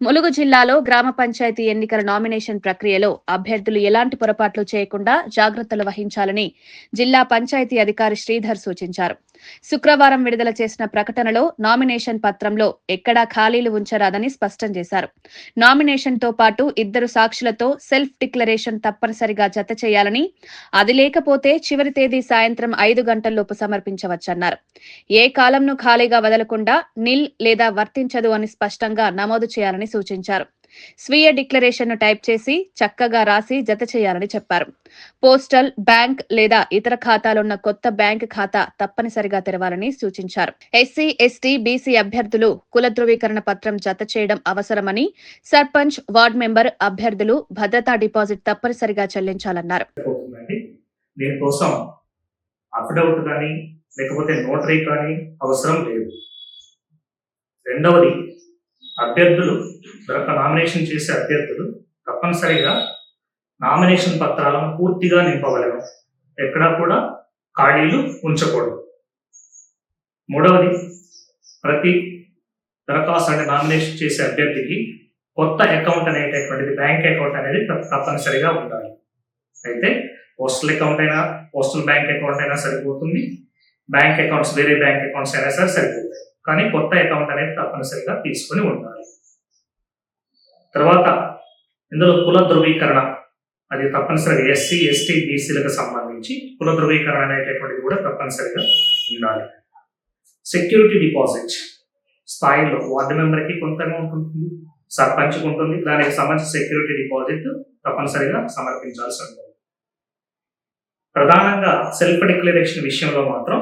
ములుగు జిల్లాలో గ్రామ పంచాయతీ ఎన్నికల నామినేషన్ ప్రక్రియలో అభ్యర్థులు ఎలాంటి పొరపాట్లు చేయకుండా జాగ్రత్తలు వహించాలని జిల్లా పంచాయతీ అధికారి శ్రీధర్ సూచించారు. శుక్రవారం విడుదల చేసిన ప్రకటనలో నామినేషన్ పత్రంలో ఎక్కడా ఖాళీలు ఉంచరాదని స్పష్టం చేశారు. నామినేషన్తో పాటు ఇద్దరు సాక్షులతో సెల్ఫ్ డిక్లరేషన్ తప్పనిసరిగా జత చేయాలని అది లేకపోతే చివరి తేదీ సాయంత్రం ఐదు గంటల్లోపు సమర్పించవచ్చన్నారు. ఏ కాలంను ఖాళీగా వదలకుండా నిల్ లేదా వర్తించదు అని స్పష్టంగా నమోదు చేయాలని సూచించారు. స్వీయ డిక్లరేషన్ను టైప్ చేసి చక్కగా రాసి జత చేయాలని చెప్పారు. పోస్టల్ బ్యాంక్ లేదా ఇతర ఖాతాలున్న కొత్త బ్యాంక్ ఖాతా తప్పనిసరిగా తెరవాలని సూచించారు. ఎస్సీ ఎస్టీ బీసీ అభ్యర్థులు కుల ధృవీకరణ పత్రం జత చేయడం అవసరమని సర్పంచ్ వార్డ్ మెంబర్ అభ్యర్థులు భద్రతా డిపాజిట్ తప్పనిసరిగా చెల్లించాలన్నారు. దీనికోసం అఫిడవిట్ కానీ లేకపోతే నోటరీ కానీ అవసరం లేదు. రెండవది అభ్యర్థులు దొరక నామినేషన్ చేసే అభ్యర్థులు తప్పనిసరిగా నామినేషన్ పత్రాలను పూర్తిగా నింపగలరు ఎక్కడా కూడా ఖాళీలు ఉంచకూడదు. మూడవది ప్రతి దరఖాస్తు అంటే నామినేషన్ చేసే అభ్యర్థికి కొత్త అకౌంట్ అనేటటువంటిది బ్యాంక్ అకౌంట్ అనేది తప్పనిసరిగా ఉండాలి. అయితే పోస్టల్ అకౌంట్ అయినా పోస్టల్ బ్యాంక్ అకౌంట్ అయినా సరిపోతుంది. బ్యాంక్ అకౌంట్స్ వేరే బ్యాంక్ అకౌంట్స్ అయినా సరే సరిపోతాయి. కానీ కొత్త అకౌంట్ అనేది తప్పనిసరిగా తీసుకొని ఉండాలి. తర్వాత ఇందులో కుల ధృవీకరణ అది తప్పనిసరిగా ఎస్సీ ఎస్టీ బీసీలకు సంబంధించి కుల ధృవీకరణ అనేటటువంటిది కూడా తప్పనిసరిగా ఉండాలి. సెక్యూరిటీ డిపాజిట్ స్థాయిలో వార్డు మెంబర్కి కొంత అమౌంట్ ఉంటుంది సర్పంచ్కి ఉంటుంది దానికి సంబంధించిన సెక్యూరిటీ డిపాజిట్ తప్పనిసరిగా సమర్పించాల్సి ఉంటుంది. ప్రధానంగా సెల్ఫ్ డిక్లరేషన్ విషయంలో మాత్రం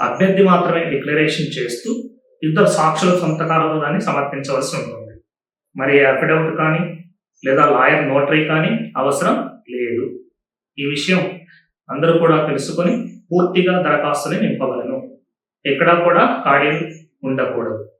అభ్యర్థి మాత్రమే డిక్లరేషన్ చేస్తూ ఇద్దరు సాక్షుల సంతకాలతో దాన్ని సమర్పించవలసి ఉంటుంది. మరి అఫిడవిట్ కానీ లేదా లాయర్ నోటరీ కానీ అవసరం లేదు. ఈ విషయం అందరూ కూడా తెలుసుకొని పూర్తిగా దరఖాస్తుని నింపగలను. ఎక్కడా కూడా ఖాళీలు ఉండకూడదు.